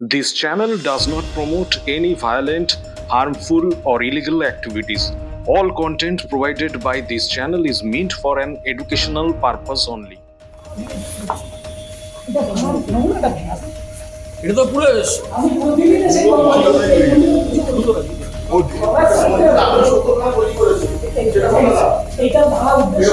This channel does not promote any violent, harmful, or illegal activities. All content provided by this channel is meant for an educational purpose only. এটা তো police এইটা ভালো উদ্দেশ্য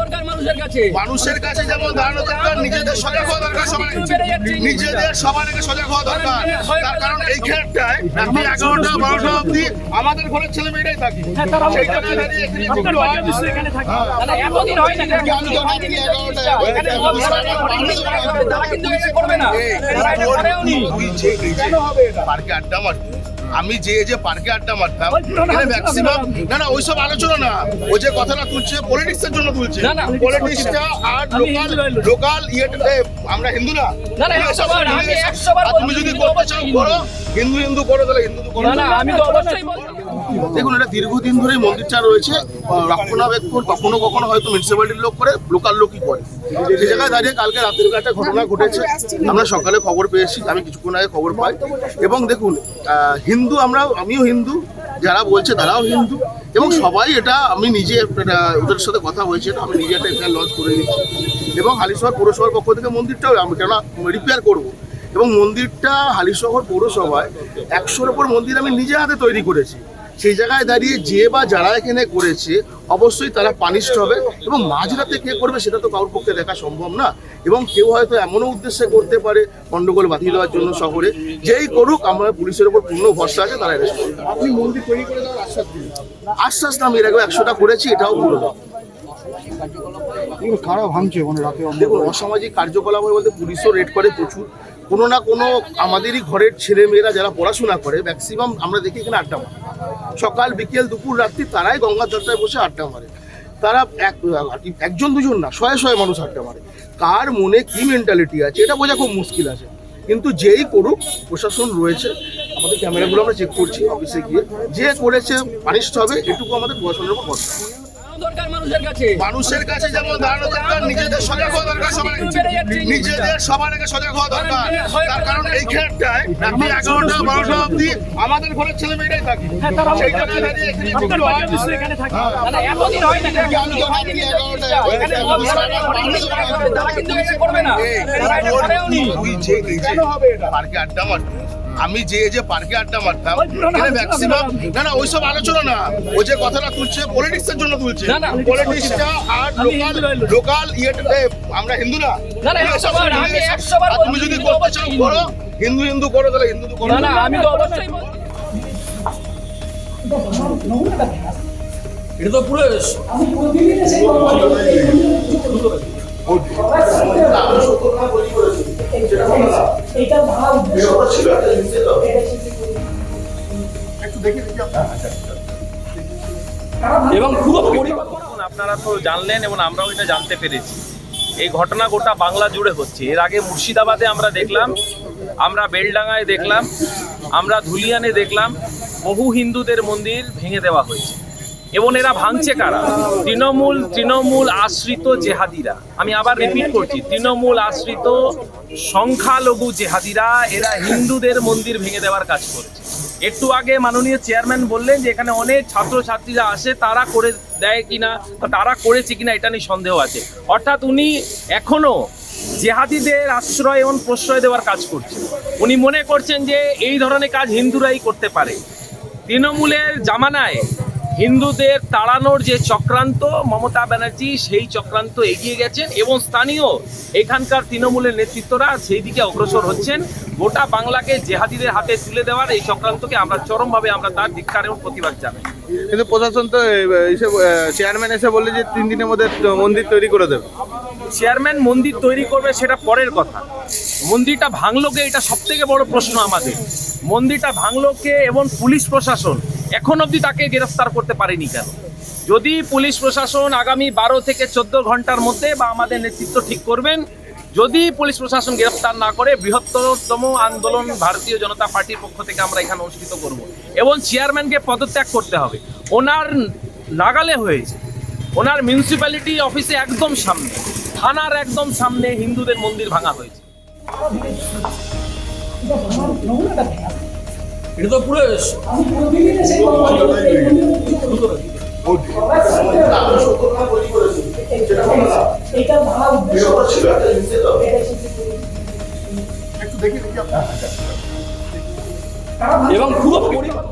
দরকার মানুষের কাছে। মানুষের কাছে যেমন দাঁড়ানো দরকার নিজেদের সজাগ হওয়া দরকার সবাই। নিজেদের সবার আগে সজাগ হওয়া দরকার। তার কারণ এই ক্ষেত্রটায় রাত্রি এগারোটা বারোটা অবধি আমাদের ঘরের ছেলে মেয়েরাই থাকে। সেই দাঁড়িয়ে এখানে হয়, এতদিন হয় না রাত্রি এগারোটায় করবে না। পার্কে আড্ডা মারতিস আমি যে যে পার্কে আড্ডা মারতাম এখানে ম্যাক্সিমাম না না ওইসব আলোচনা না। ও যে কথাটা তুলছে পলিটিক্স এর জন্য তুলছে। পলিটিক্সটা আর লোকাল লোকাল ইয়েটা এ, আমরা হিন্দু না। তুমি যদি করতে চাও করো। হিন্দু হিন্দু করো তাহলে হিন্দু করো না আমি তো অবশ্যই দেখুন এটা দীর্ঘদিন ধরে মন্দিরটা রয়েছে। রক্ষণাবেক্ষণ কখনো কখনো হয়তো মিউনিসিপ্যালিটির লোক করে লোকাল লোকই করে। সেই জায়গায় দাঁড়িয়ে কালকে রাতের একটা ঘটনা ঘটেছে, আমরা সকালে খবর পেয়েছি আমি কিছুক্ষণ আগে খবর পাই। এবং দেখুন হিন্দু আমরা, আমিও হিন্দু, যারা বলছে তারাও হিন্দু, এবং সবাই এটা আমি নিজে ওদের সাথে কথা হয়েছে আমি নিজে একটা এফআইআর লঞ্চ করে দিচ্ছি এবং হালিশহর পৌরসভার পক্ষ থেকে মন্দিরটাও আমি কেন রিপেয়ার করব। এবং মন্দিরটা হালিশহর পৌরসভায় একশোর ওপর মন্দির আমি নিজে হাতে তৈরি করেছি। সেই জায়গায় দাঁড়িয়ে যে বা যারা এখানে করেছে অবশ্যই তারা পানিশড হবে এবং মাঝরাতে কে করবে সেটা তো কারোর পক্ষে দেখা সম্ভব না। এবং কেউ হয়তো এমনও উদ্দেশ্যে করতে পারে গন্ডগোল বাঁধিয়ে দেওয়ার জন্য শহরে। যেই করুক আমরা পুলিশের উপর পূর্ণ ভরসা আছে তারা এটা করবে। আপনি মন্দির তৈরি করে দেওয়ার আশ্বাস দিন। আশ্বাস না আমি এর আগে একশোটা করেছি এটাও দেবো কারা ভাঙছে? মানে রাতে দেখুন, অসামাজিক কার্যকলাপ বলতে পুলিশও রেড করে প্রচুর। কোনো না কোনো আমাদেরই ঘরের ছেলে মেয়েরা যারা পড়াশোনা করে ম্যাক্সিমাম আমরা দেখি এখানে আড্ডা মারে। সকাল, বিকেল, দুপুর, রাত্রি তারাই গঙ্গার বসে আড্ডা মারে। তারা এক, একজন দুজন না, শয়ে শয়ে মানুষ আড্ডা মারে। কার মনে কি মেন্টালিটি আছে, এটা বোঝা খুব মুশকিল আছে। কিন্তু যেই করুক, প্রশাসন রয়েছে, আমাদের ক্যামেরাগুলো আমরা চেক করছি অফিসে গিয়ে। যে করেছে পানিশড হবে, এটুকু আমাদের প্রশাসনের উপর ভরসা। দরকার মানুষের কাছে। মানুষের কাছে যেমন দাঁড়ানো দরকার নিজেদের সজাগ হওয়া দরকার সবাই নিজেদের সবার আগে সজাগ হওয়া দরকার। তার কারণ এই ক্ষেত্রটায় রাত্রি এগারোটা বারোটা অবধি আমাদের ঘরের ছেলে মেয়েরাই থাকে সেই জায়গায় দাঁড়িয়ে এখানে যেগুলো এতদিন হয় না আমি তো রাত্রি এগারোটায় তারা কিন্তু করবে না। এটা যে এই যে পার্কে আড্ডা মারতিস আমি যে যে পার্কে আড্ডা মারতাম এখানে ম্যাক্সিমাম না না ওইসব আলোচনা না। ও যে কথাটা তুলছে পলিটিক্স এর জন্য তুলছে। না, না। পলিটিক্সটা আর লোকাল। লোকাল ইয়েটা এ, আমরা হিন্দু না। না, না, তুমি যদি করতে চাও হিন্দু। করো। হিন্দু হিন্দু করো তাহলে হিন্দু করো। না না আমি তো অবশ্যই এটা তো পুলিশ আমি প্রতিদিন এইটা ভালো উদ্দেশ্য একটু দেখে দেখি আপনার। এবং পুরো পরিবার এখন আপনারা তো জানলেন এবং আমরাও এটা জানতে পেরেছি। এই ঘটনা গোটা বাংলা জুড়ে হচ্ছে। এর আগে মুর্শিদাবাদে আমরা দেখলাম আমরা বেলডাঙ্গায় দেখলাম আমরা ধুলিয়ানে দেখলাম বহু হিন্দুদের মন্দির ভেঙে দেওয়া হয়েছে। এবং এরা ভাঙছে কারা? তৃণমূল তৃণমূল আশ্রিত জেহাদিরা। আমি আবার রিপিট করছি, তৃণমূল আশ্রিত সংখ্যালঘু জেহাদিরা, এরা হিন্দুদের মন্দির ভেঙে দেওয়ার কাজ করেছে। একটু আগে মাননীয় চেয়ারম্যান বললেন যে এখানে অনেক ছাত্রছাত্রীরা আসে, তারা করে দেয় কিনা তারা করেছে কিনা এটা নিয়ে সন্দেহ আছে। অর্থাৎ উনি এখনও জেহাদিদের আশ্রয় এবং প্রশ্রয় দেওয়ার কাজ করছেন। উনি মনে করছেন যে এই ধরনের কাজ হিন্দুরাই করতে পারে। তৃণমূলের জামানায় হিন্দুদের তাড়ানোর যে চক্রান্ত মমতা ব্যানার্জি সেই চক্রান্ত এগিয়ে গেছেন এবং স্থানীয় এখানকার তৃণমূলের নেতৃত্বরা সেই দিকে অগ্রসর হচ্ছেন। গোটা বাংলাকে জেহাদিদের হাতে তুলে দেওয়ার এই চক্রান্তকে আমরা চরমভাবে আমরা তার ধিক্কার এবং প্রতিবাদ জানাই। কিন্তু প্রশাসন তো এসে চেয়ারম্যান এসে বললে যে তিন দিনের মধ্যে মন্দির তৈরি করে দেবে। চেয়ারম্যান মন্দির তৈরি করবে সেটা পরের কথা। মন্দিরটা ভাঙলো কে এটা সব থেকে বড় প্রশ্ন আমাদের। মন্দিরটা ভাঙলো কে এবং পুলিশ প্রশাসন এখন অবধি তাকে গ্রেফতার করতে পারেনি কেন? যদি পুলিশ প্রশাসন আগামী বারো থেকে চোদ্দ ঘণ্টার মধ্যে বা আমাদের নেতৃত্ব ঠিক করবেন, যদি পুলিশ প্রশাসন গ্রেফতার না করে, বৃহত্তরতম আন্দোলন ভারতীয় জনতা পার্টির পক্ষ থেকে আমরা এখানে অনুষ্ঠিত করব। এবং চেয়ারম্যানকে পদত্যাগ করতে হবে। ওনার নাগালে হয়েছে। ওনার মিউনিসিপ্যালিটি অফিসে একদম সামনে। থানার একদম সামনে হিন্দুদের মন্দির ভাঙা হয়েছে। এটা তো পুরো এবং পুরো পরিবার